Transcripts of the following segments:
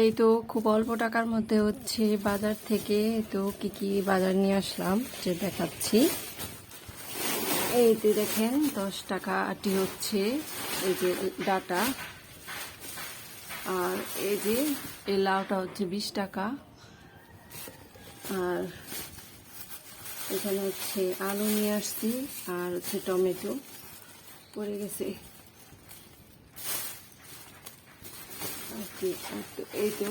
এই তো খুব অল্প টাকার মধ্যে হচ্ছে বাজার থেকে তো কি কি বাজার নিয়ে আসলাম যে দেখাচ্ছি। এই যে দেখেন, দশ টাকা আটি হচ্ছে এই যে ডাটা। আর এই যে এই লাউটা হচ্ছে বিশ টাকা। আর এখানে হচ্ছে আলু নিয়ে আসছি আর হচ্ছে টমেটো। পড়ে গেছে আর কি আর তো এই তো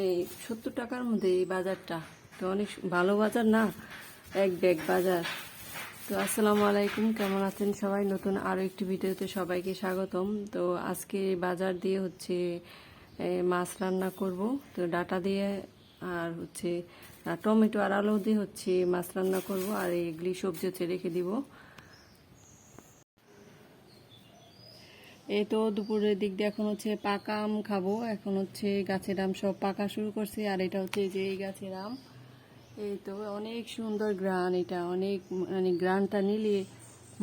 এই সত্তর টাকার মধ্যে এই বাজারটা। তো অনেক ভালো বাজার না? এক ব্যাগ বাজার। তো আসসালামু আলাইকুম, কেমন আছেন সবাই? নতুন আরও একটি ভিডিওতে সবাইকে স্বাগতম। তো আজকে বাজার দিয়ে হচ্ছে মাছ রান্না করব। তো ডাটা দিয়ে আর হচ্ছে টমেটো আর আলু দিয়ে হচ্ছে মাছ রান্না করব। আর এগুলি সবজি হচ্ছে রেখে দিব। এই তো দুপুরের দিক দিয়ে এখন হচ্ছে পাকা আম খাব। এখন হচ্ছে গাছের আম সব পাকা শুরু করছে, আর এটা হচ্ছে যে এই গাছের আম। এই তো অনেক সুন্দর গ্রান এটা, অনেক মানে গ্রানটা নিলে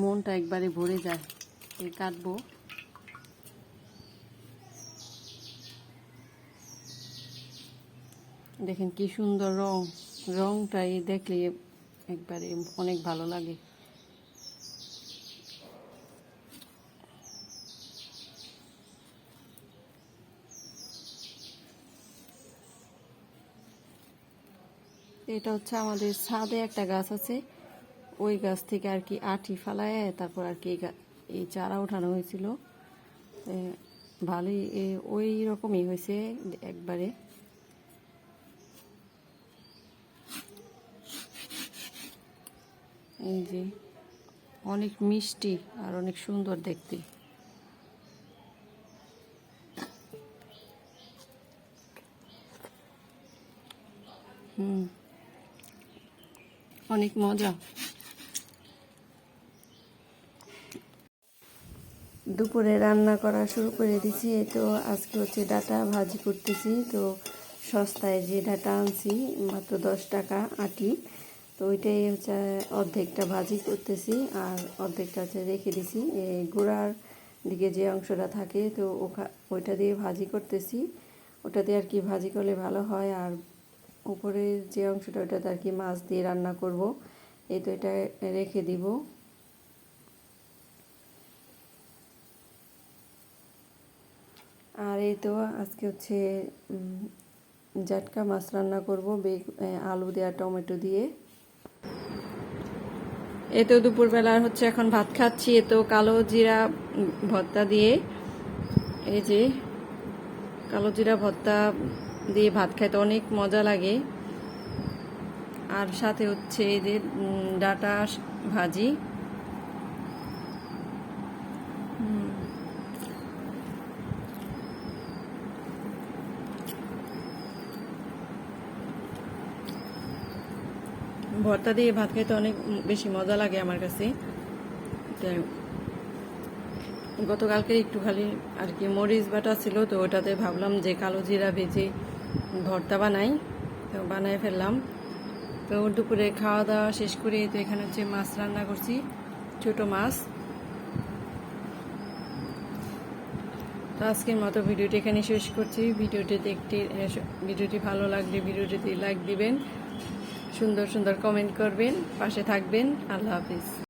মনটা একবারে ভরে যায়। এই কাটবো। দেখেন কি সুন্দর রং, রংটাই দেখলে একবারে অনেক ভালো লাগে। এটা হচ্ছে আমাদের ছাদে একটা গাছ আছে। ওই গাছ থেকে আর কি আঠি ফালায়, তারপর আর কি এই চারা ওঠানো হয়েছিল। ভালোই ওই রকমই হয়েছে একবারে। এই যে, অনেক মিষ্টি আর অনেক সুন্দর দেখতে। হুম। অনেক মজা। দুপুরে রান্না করা শুরু করে দিছি। তো আজকে হচ্ছে ডাটা ভাজি করতেছি। তো সস্তায় যে ডাটা আনছি, মাত্র দশ টাকা আটি। তো ওইটাই হচ্ছে অর্ধেকটা ভাজি করতেছি আর অর্ধেকটা হচ্ছে রেখে দিছি। এই গোড়ার দিকে যে অংশটা থাকে, তো ওখা, ওইটা দিয়ে ভাজি করতেছি। ওটা দিয়ে আর কি ভাজি করলে ভালো হয় আর উপরের যে অংশটা ওটাতে আর কি মাছ দিয়ে রান্না করব। এই তো এটা রেখে দিব। আর এই তো আজকে হচ্ছে জাটকা মাছ রান্না করব, বেগ আলু দেওয়া টমেটো দিয়ে। এই তো দুপুরবেলা হচ্ছে এখন ভাত খাচ্ছি এ তো কালো জিরা ভর্তা দিয়ে। এই যে কালো জিরা ভর্তা দিয়ে ভাত খাইতে অনেক মজা লাগে। আর সাথে হচ্ছে এই যে ডাটা ভাজি। ভর্তা দিয়ে ভাত খেতে অনেক বেশি মজা লাগে আমার কাছে। গতকালকে একটু খালি আর কি মরিচ বাটা ছিল, তো ওটাতে ভাবলাম যে কালো জিরা ভেজে ভর্তা বানাই, তো বানাই ফেললাম। তো দুপুরে খাওয়া দাওয়া শেষ করে তো এখানে হচ্ছে মাছ রান্না করছি, ছোট মাছ। তো আজকের মতো ভিডিওটি এখানে শেষ করছি। ভিডিওটি দেখতে ভিডিওটি ভালো লাগলে ভিডিওটিতে লাইক দিবেন, সুন্দর সুন্দর কমেন্ট করবেন, পাশে থাকবেন। আল্লাহ হাফিজ।